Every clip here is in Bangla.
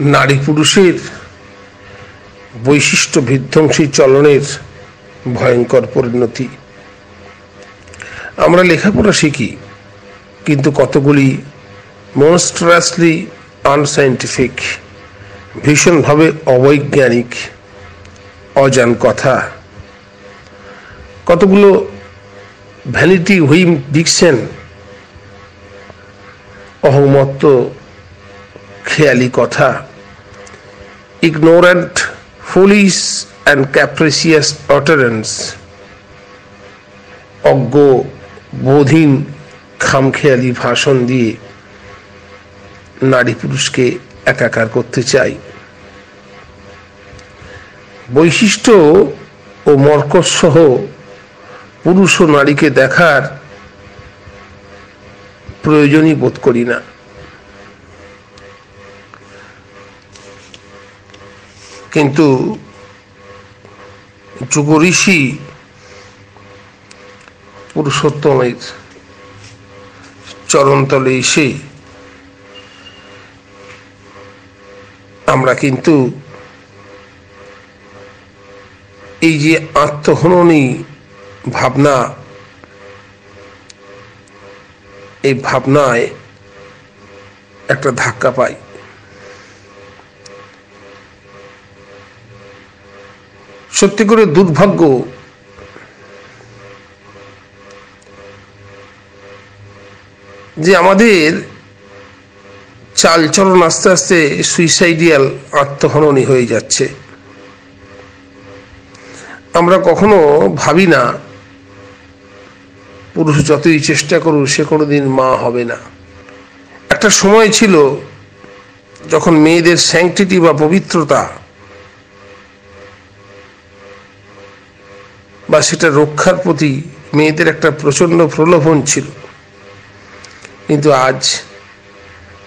নারী পুরুষের বৈশিষ্ট্য বিধ্বংসী চলনের ভয়ঙ্কর পরিণতি। আমরা লেখাপড়া শিখি, কিন্তু কতগুলি মনস্ট্রাসলি আনসাইন্টিফিক ভীষণভাবে অবৈজ্ঞানিক, অজান কথা। কতগুলো ভ্যানিটি হুইম ডিকশন অহমত্ত খেয়ালি কথা। Ignorant, foolish and capricious utterance. অজ্ঞ বোধীন খামখেয়ালি ভাষণ দিয়ে নারী পুরুষকে একাকার করতে চাই বৈশিষ্ট্য ও মর্কজ সহ পুরুষ ও নারীকে দেখার প্রয়োজনই বোধ করি না। কিন্তু যুগ ঋষি পুরুষোত্তমের চরণতলে এসে আমরা কিন্তু এই যে আত্মহননী ভাবনা, এই ভাবনায় একটা ধাক্কা পাই। সত্যি করে দুর্ভাগ্য। যে আমাদের চালচলন আস্তে আস্তে সুইসাইডিয়াল আত্মহননী হয়ে যাচ্ছে। আমরা কখনো ভাবি না, পুরুষ যতই চেষ্টা করুক সে কোনোদিন মা হবে না। একটা সময় ছিল যখন মেয়েদের স্যাংটিটি বা পবিত্রতা বা সেটা রক্ষার প্রতি মেয়েদের একটা প্রচণ্ড প্রলোভন ছিল। কিন্তু আজ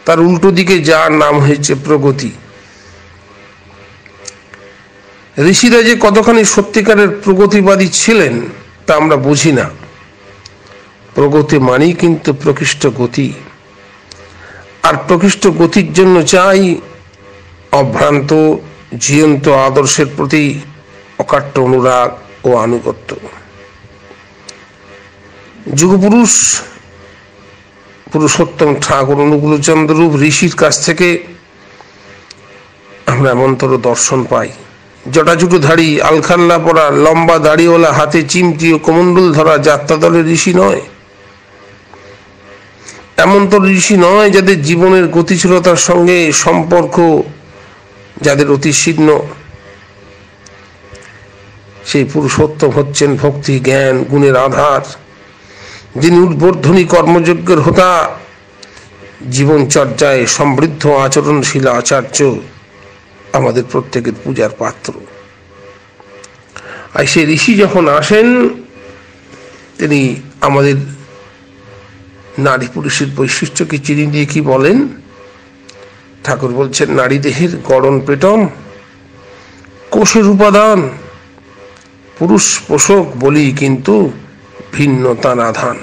তার উল্টো দিকে যার নাম হয়েছে প্রগতি। ঋষিরা যে কতখানি সত্যিকারের প্রগতিবাদী ছিলেন তা আমরা বুঝি না। প্রগতি মানেই কিন্তু প্রকৃষ্ট গতি। আর প্রকৃষ্ট গতির জন্য চাই অভ্রান্ত, জীবন্ত আদর্শের প্রতি অকাট্য অনুরাগ। ও আনুগত্য। যুগপুরুষ, পুরুষোত্তম ঠাকুর অনুকূলচন্দ্ররূপ ঋষির কাছ থেকে আমরা এমনতর দর্শন পাই। জটাজুটুধারী, আলখাল্লা পরা, লম্বা দাড়িওয়ালা, হাতে চিমটি ও কমণ্ডল ধরা যাত্রা দলের ঋষি নয়। এমন তো ঋষি নয় যাদের জীবনের গতিশীলতার সঙ্গে সম্পর্ক, যাদের অতি শীর্ণ। সেই পুরুষোত্তম হচ্ছেন ভক্তি, জ্ঞান, গুণের আধার। যিনি উদ্বোধনী কর্মযজ্ঞের হোতা, জীবনচর্যায় সমৃদ্ধ আচরণশীল আচার্য, আমাদের প্রত্যেকের পূজার পাত্র। আর সে ঋষি যখন আসেন, তিনি আমাদের নারী পুরুষের বৈশিষ্ট্যকে চিনি দিয়ে কি বলেন? ঠাকুর বলছেন নারী দেহের গড়ন পেটম কোষের উপাদান পুরুষ পোষক বলি কিন্তু ভিন্ন তানাধান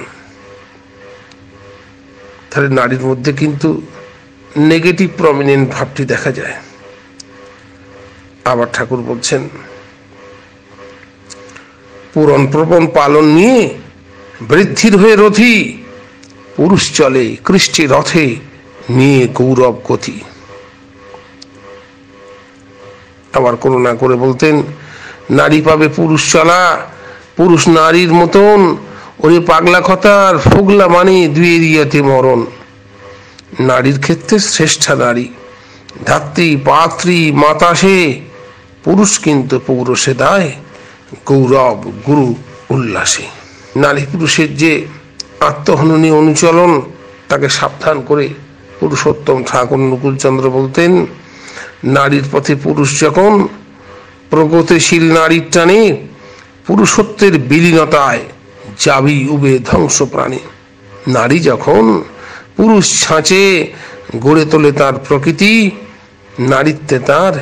তাহলে নারীর মধ্যে কিন্তু নেগেটিভ প্রমিনেন্ট ভাবটি দেখা যায়। আবার ঠাকুর বলছেন, পুরন প্রবণ পালন নিয়ে বৃদ্ধির হয়ে রথি, পুরুষ চলে কৃষ্টি রথে নিয়ে গৌরব গতি। আবার করুণা করে বলতেন নারী পাবে পুরুষ চলা, পুরুষ নারীর মতন। ওরে পাগলা কথার ফুগলা মানে দুই এরিয়াতে মরণ। নারীর ক্ষেত্রে শ্রেষ্ঠা নারী। ধাত্রী, পাত্রী মাতাসে পুরুষ কিন্তু পৌরসে দায় গৌরব, গুরু উল্লাসে। নারী পুরুষের যে আত্মহননী অনুচলন, তাকে সাবধান করে পুরুষোত্তম ঠাকুর নকুলচন্দ্র বলতেন, নারীর পথে পুরুষ যখন প্রগতিশীল নারীর টানে পুরুষত্বের বিলীনতায় যাবি উবে ধ্বংস প্রাণী নারী যখন পুরুষ ছাঁচে গড়ে তোলে তার প্রকৃতি, নারীত্বে তার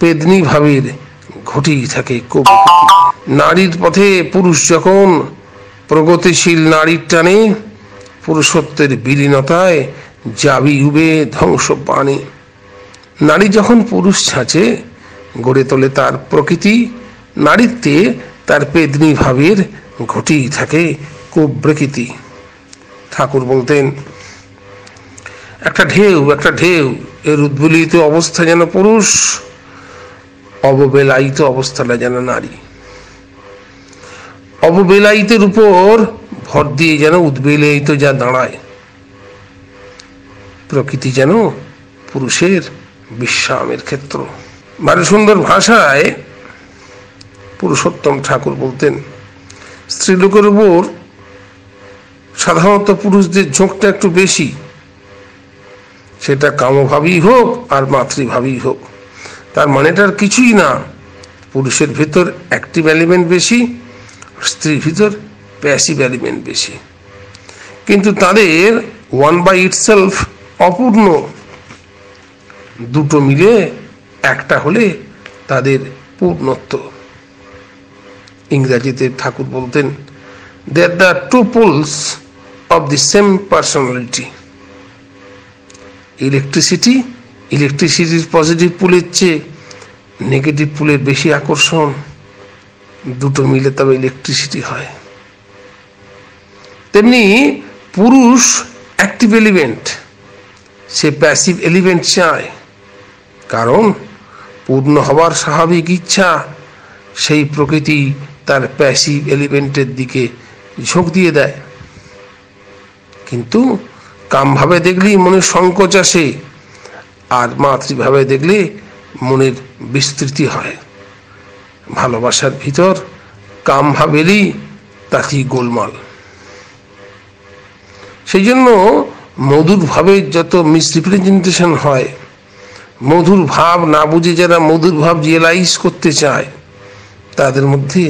পেদনি ভাবের ঘটেই থাকে কবি। নারীর পথে পুরুষ যখন প্রগতিশীল নারীর টানে পুরুষত্বের বিলীনতায় যাবি উবে ধ্বংস পানি নারী যখন পুরুষ ছাঁচে গড়ে তোলে তার প্রকৃতি। নারীত্বে তার পেদনি ভাবের ঘটেই থাকে কুপ্রকৃতি। ঠাকুর বলতেন, একটা ঢেউ একটা ঢেউ, এর উদ্বেলিত অবস্থা যেন পুরুষ, অববেলায়িত অবস্থাটা যেন নারী। অববেলায়িতের উপর ভর দিয়ে যেন উদ্বেলায়িত যা দাঁড়ায়। প্রকৃতি যেন পুরুষের বিশ্রামের ক্ষেত্র। ভারী সুন্দর ভাষায় পুরুষোত্তম ঠাকুর বলতেন, স্ত্রীলোকের উপর সাধারণত পুরুষদের ঝোঁকটা একটু বেশি। সেটা কামভাবেই হোক আর মাতৃভাবেই হোক। তার মানেটার কিছুই না। পুরুষের ভেতর অ্যাক্টিভ এলিমেন্ট বেশি স্ত্রীর ভিতর প্যাসিভ এলিমেন্ট বেশি। কিন্তু তাদের ওয়ান বাই ইটসেলফ অপূর্ণ। দুটো মিলে একটা হলে তাদের পূর্ণত্ব। ইংরাজিতে ঠাকুর বলতেন they are the two poles of the same personality electricity ইলেকট্রিসিটির পজিটিভ পুলের চেয়ে নেগেটিভ পুলের বেশি আকর্ষণ, দুটো মিলে তবে ইলেকট্রিসিটি হয়। তেমনি পুরুষ অ্যাক্টিভ এলিমেন্ট সে প্যাসিভ এলিমেন্ট চায়। কারণ পূর্ণ হবার স্বাভাবিক ইচ্ছা, সেই প্রকৃতি তার প্যাসিভ এলিমেন্টের দিকে ঝোঁক দিয়ে দেয়। কিন্তু কামভাবে দেখলেই মনের সংকোচ আসে, আর মাতৃভাবে দেখলে মনের বিস্তৃতি হয়। ভালোবাসার ভিতর কাম ভাবেরই তাতেই গোলমাল। সেই জন্য মধুর ভাবের যত মিসরিপ্রেজেন্টেশন হয় মধুর ভাব না বুঝে যারা মধুর ভাব রিয়েলাইজ করতে চায়, তাদের মধ্যে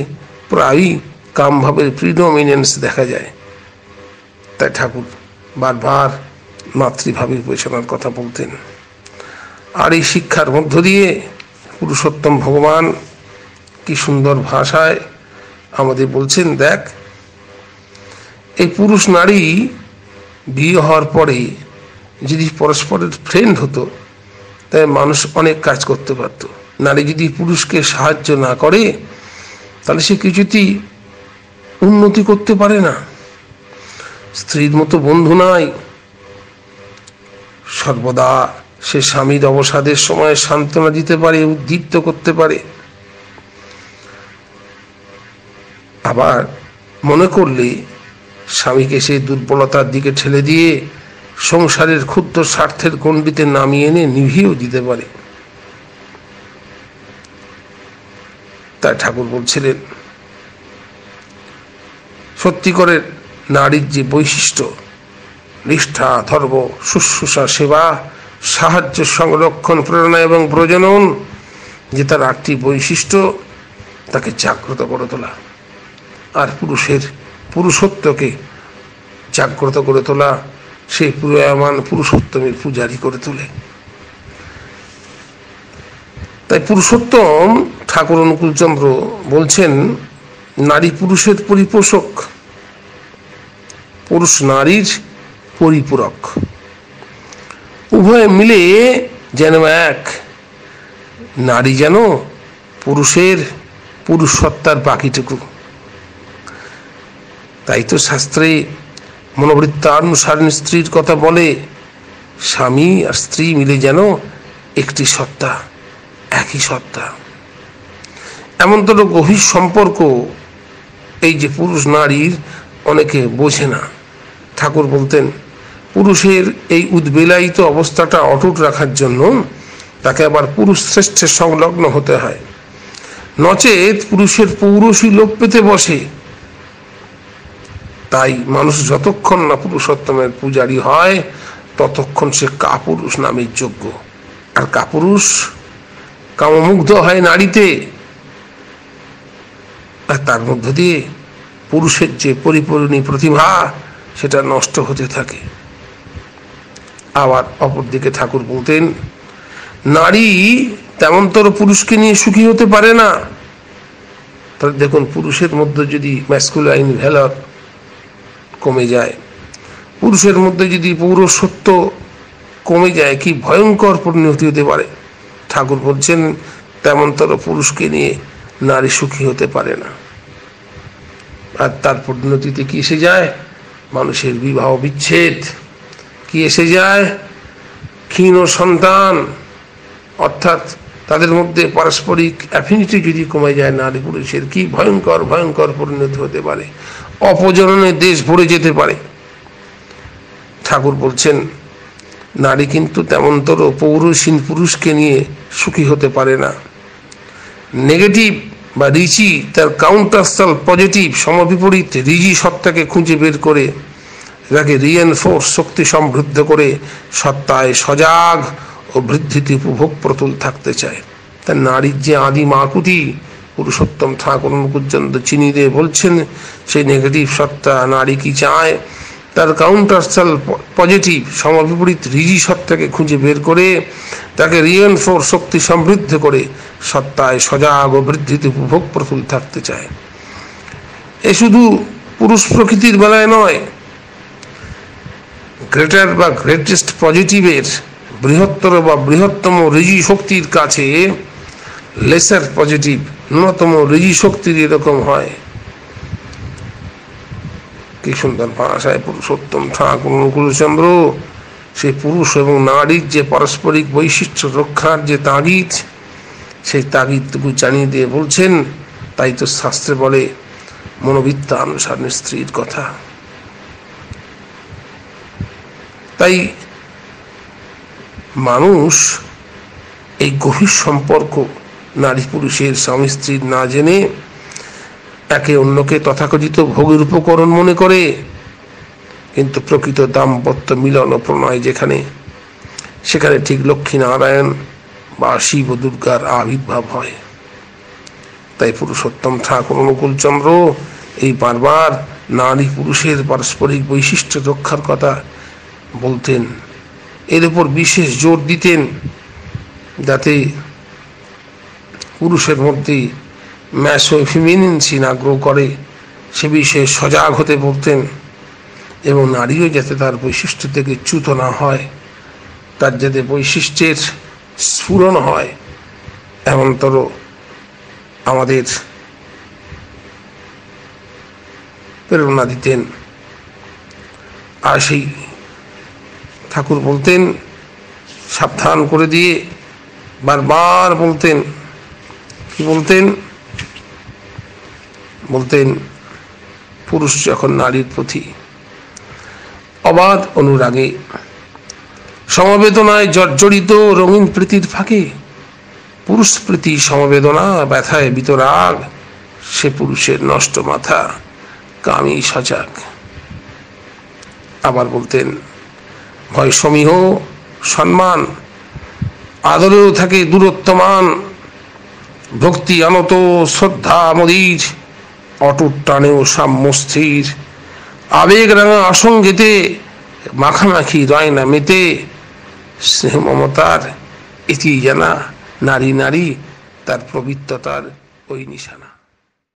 প্রায়ই কাম ভাবের প্রিডোমিনেন্স দেখা যায়। তাই ঠাকুর বারবার মাতৃভাবের পেছনার কথা বলতেন। আর এই শিক্ষার মধ্য দিয়ে পুরুষোত্তম ভগবান কি সুন্দর ভাষায় আমাদের বলছেন, দেখ, এই পুরুষ নারী বিয়ে হওয়ার পরে যদি পরস্পরের ফ্রেন্ড হতো তাই মানুষ অনেক কাজ করতে পারত। নারী যদি পুরুষকে সাহায্য না করে, তাহলে সে কিছুতেই উন্নতি করতে পারে না। স্ত্রীর মতো বন্ধু নাই। সর্বদা সে স্বামীর অবসাদের সময় সান্ত্বনা দিতে পারে, উদ্দীপ্ত করতে পারে। আবার মনে করলে স্বামীকে সেই দুর্বলতার দিকে ঠেলে দিয়ে সংসারের ক্ষুদ্র স্বার্থের গণ্ডিতে নামিয়ে এনে নিভিয়েও দিতে পারে। তাই ঠাকুর বলছিলেন সত্যি করে নারীর যে বৈশিষ্ট্য, নিষ্ঠা, ধর্ম, শুশ্রূষা, সেবা, সাহায্য, সংরক্ষণ, প্রেরণা এবং প্রজনন, যে তার আটটি বৈশিষ্ট্য, তাকে জাগ্রত করে তোলা। আর পুরুষের পুরুষত্বকে জাগ্রত করে তোলা সেই প্রয়ামান পুরুষোত্তমের পূজারি করে তোলে। তাই পুরুষোত্তম ঠাকুর অনুকূলচন্দ্র বলছেন, নারী পুরুষের পরিপোষক, পুরুষ নারীর পরিপূরক। উভয় মিলে যেন এক, নারী যেন পুরুষের পুরুষ সত্তার বাকিটুকু। তাই তো শাস্ত্রে মনোবৃত্তানুসারণ স্ত্রীর কথা বলে, স্বামী আর স্ত্রী মিলে যেন একটি সত্তা, একই সত্তা। এমন তো গভীর সম্পর্ক এই যে পুরুষ নারীর অনেকে বোঝে না। ঠাকুর বলতেন, পুরুষের এই উদ্বেলায়িত অবস্থাটা অটুট রাখার জন্য তাকে আবার পুরুষ শ্রেষ্ঠের সংলগ্ন হতে হয়। নচেত পুরুষের পৌরসী লোপ পেতে বসে তাই মানুষ যতক্ষণ না পুরুষোত্তমের পূজারী হয়, ততক্ষণ সে কাপুরুষ নামের যোগ্য। আর কাপুরুষ কামমুগ্ধ হয় নারীতে। আর তার মধ্য দিয়ে পুরুষের যে পরিপূর্ণী প্রতিভা, সেটা নষ্ট হতে থাকে। আবার অপরদিকে ঠাকুর বলতেন, নারী তেমনতর পুরুষকে নিয়ে সুখী হতে পারে না। তাহলে দেখুন, পুরুষের মধ্যে যদি ম্যাসকুলাইন ভ্যালর কমে যায়। পুরুষের মধ্যে যদি পৌরসত্ব কমে যায়, কি ভয়ঙ্কর পরিণতি হতে পারে? ঠাকুর বলছেন তেমনতর পুরুষকে নিয়ে নারী সুখী হতে পারে না। আর তার পরিণতিতে কি এসে যায়? মানুষের বিবাহ বিচ্ছেদ। কি এসে যায়? ক্ষীণ সন্তান। অর্থাৎ তাদের মধ্যে পারস্পরিক অ্যাফিনিটি যদি কমে যায় নারী পুরুষের কি ভয়ঙ্কর ভয়ঙ্কর পরিণতি হতে পারে? অপজননে দেশ ভরে যেতে পারে। ঠাকুর বলছেন, নারী কিন্তু তেমনতর পৌরসীন পুরুষকে নিয়ে সুখী হতে পারে না। নেগেটিভ বা রিচি তার কাউন্টারসাল পজিটিভ সমবিপরীত রিজি সত্তাকে খুঁজে বের করে, তাকে রিএনফোর্স শক্তি সমৃদ্ধ করে সত্তায় সজাগ ও বৃদ্ধিতে উপভোগ প্রতুল থাকতে চায়। তার নারীর যে আদি মাকুতি পুরুষোত্তম ঠাকুর পর্যন্ত চিনি দিয়ে বলছেন, সেই নেগেটিভ সত্তা নারী কি চায়? তার কাউন্টারসাল পজিটিভ সমবিপরীত রিজি সত্তাকে খুঁজে বের করে, তাকে রিএনফোর্স শক্তি সমৃদ্ধ করে সত্তায় সজাগ ও বৃদ্ধিতে উপভোগ প্রফুল থাকতে চায়। এ শুধু পুরুষ প্রকৃতির বেলায় নয় গ্রেটার বা গ্রেটেস্ট পজিটিভের বৃহত্তর বা বৃহত্তম রিজি শক্তির কাছে লেসার পজিটিভ ন্যূনতম রিজি শক্তির এরকম হয়। কি সুন্দর ভাষায় পুরুষোত্তম ঠাকুর, অনুকূলচন্দ্র সেই পুরুষ এবং নারীর যে পারস্পরিক বৈশিষ্ট্য রক্ষার যে তাগিদ সেই তাগিদটুকু জানিয়ে দিয়ে বলছেন, তাই তো শাস্ত্রে বলে মনোবিদ্যা স্ত্রীর কথা। তাই মানুষ এই গভীর সম্পর্ক নারী পুরুষের স্বামী স্ত্রীর না জেনে একে অন্যকে তথাকথিত ভোগের উপকরণ মনে করে। কিন্তু প্রকৃত দাম্পত্য মিলন ও প্রণয় যেখানে, সেখানে ঠিক লক্ষ্মী নারায়ণ বা শিব দুর্গার আবির্ভাব হয়। তাই পুরুষোত্তম ঠাকুর অনুকূলচন্দ্র এই বারবার নারী পুরুষের পারস্পরিক বৈশিষ্ট্য রক্ষার কথা বলতেন। এর উপর বিশেষ জোর দিতেন যাতে পুরুষের মধ্যে ম্যাসো ফিমিনিন সিন আগ্রহ করে, সে বিষয়ে সজাগ হতে বলতেন এবং নারীও যাতে তার বৈশিষ্ট্য থেকে চ্যুত না হয়, তার যাতে বৈশিষ্ট্যের স্ফুরণ হয়, এমনতর আমাদের প্রেরণা দিতেন। আর সেই ঠাকুর বলতেন, সাবধান করে দিয়ে বারবার বলতেন কি বলতেন বলতেন, পুরুষ যখন নারীর প্রতি অবাধ অনুরাগে, সমবেদনায় জর্জরিত রঙিন প্রীতির ফাঁকে পুরুষ প্রীতি সমবেদনা, ব্যথায় বিতরাগ, সে পুরুষের নষ্ট মাথা, কামি সজাগ। আবার বলতেন, ভয় সমীহ, সম্মান, আদরেও থাকে দূরত্বমান ভক্তি আনত, শ্রদ্ধা মদির অটুট টানেও সাম্য স্থির আবেগ রাঙা আসঙ্গেতে, মাখামাখি রয় না মেতে, স্নেহ মমতার এটি জানা নারী নারী, তার পবিত্রতার ওই নিশানা।